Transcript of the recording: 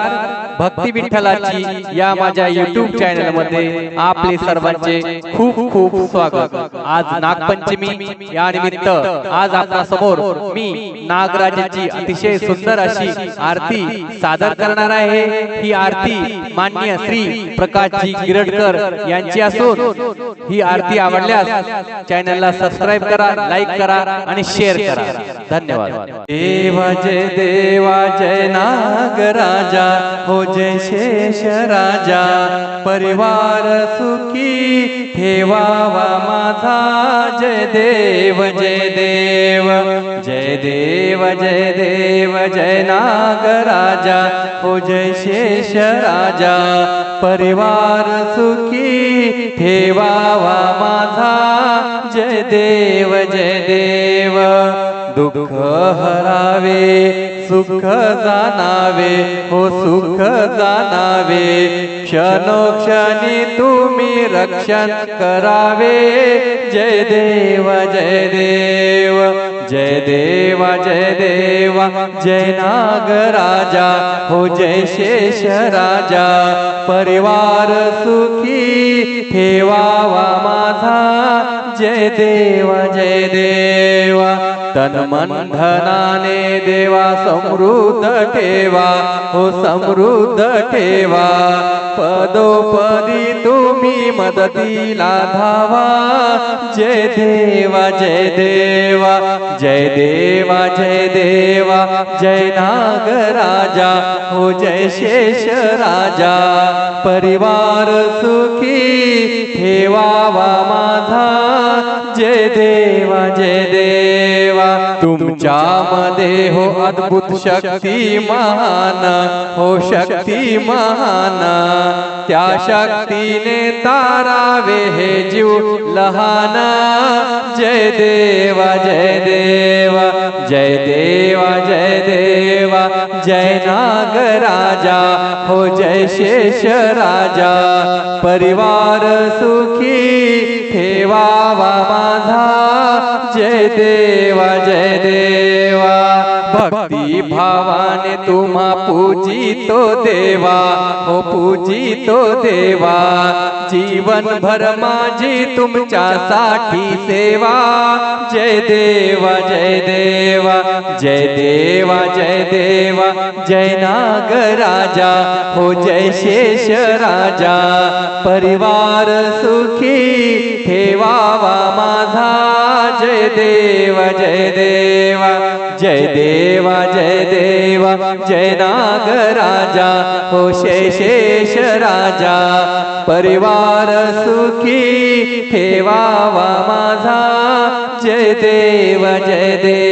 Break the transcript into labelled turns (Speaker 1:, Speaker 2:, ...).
Speaker 1: Bye. भक्ती विठ्ठलाची या माझ्या युट्यूब चॅनलमध्ये आपले सर्वांचे खूप खूप स्वागत. आज नागपंचमी या निमित्त आज आपल्यासमोर मी नागराजाची अतिशय सुंदर अशी आरती सादर करणार आहे. ही आरती मान्य श्री प्रकाशजी गिरडकर यांची असून ही आरती आवडल्यास चॅनलला सबस्क्राईब करा लाईक करा आणि शेअर करा. धन्यवाद. देवा जय देवा जय नागराजा. हो जय शेष राजा, परिवार सुखी। ठेवावा माझा जय देव जय देव जय देव जय देव, जय नाग राजा। हो जय शेष राजा, परिवार सुखी। ठेवावा माझा जय देव जय देव, दुःख हरावे। सुख जानावे हो सुख जाणावे क्षणोक्षणी तुम्ही रक्षण करावे। जय देव जय देव जय देव जय देव। जय नाग राजा, हो जय शेष राजा। परिवार सुखी ठेवावा माझा। जय देव, जय देवा। तन मन धनाने देवा समृद्ध ठेवा हो समृद्ध ठेवा. पदोपदी तुम्ही मदतीला धावा. जय देवा जय देवा जय देवा जय देवा. जय नागराजा हो जय शेष राजा. परिवार सुखी देवा जय देवा। तुमच्या मध्ये हो अद्भुत शक्ति महान हो शक्ती महान त्या शक्तीने तारावे हे जीव लहान। जय देवा जय देवा जय देवा जय देवा। जय नाग राजा हो जय शेष राजा। परिवार सुखी माझा जय देवा जय देवा। भक्ती तुम तुम्हा पूजितो देवा, हो पूजितो देवा। जीवन भर माझी तुमच्यासाठी सेवा। जय देवा जय देवा जय देवा जय देवा। जय नाग राजा, हो जय शेष राजा। परिवार सुखी ठेवावा माझा जय देव, जय देवा जय देवा जय देवा, जय नाग राजा, हो शेष राजा, परिवार सुखी ठेवावा माझा, जय देव जय देव.